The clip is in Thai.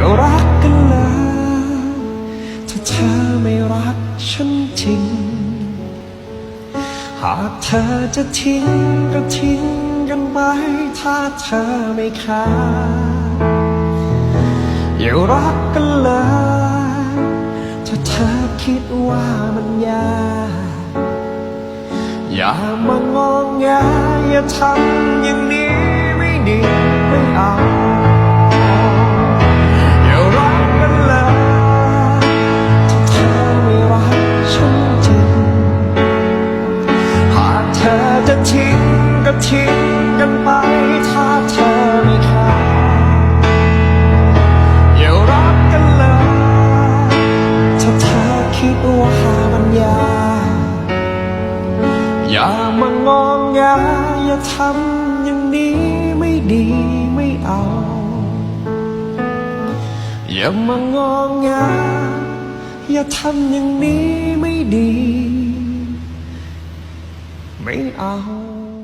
อย่ารักกันเลยถ้าเธอไม่รักฉันจริง หากเธอจะทิ้งก็ทิ้งกันไป ถ้าเธอไม่ค้าอย่ารักกันเลยถ้าเธอคิดว่ามันยากอย่ามางองแงอย่าทำอย่าง จะทิ้งก็ทิ้งกันไปถ้าเธอไม่ค่าอย่ารักกันเลยถ้าเธอคิดว่าหามันยาอย่ามางองแงอย่าทำอย่างนี้ไม่ดีไม่เอา อย่ามางองแงอย่าทำอย่างนี้ไม่ดี ไม่เอา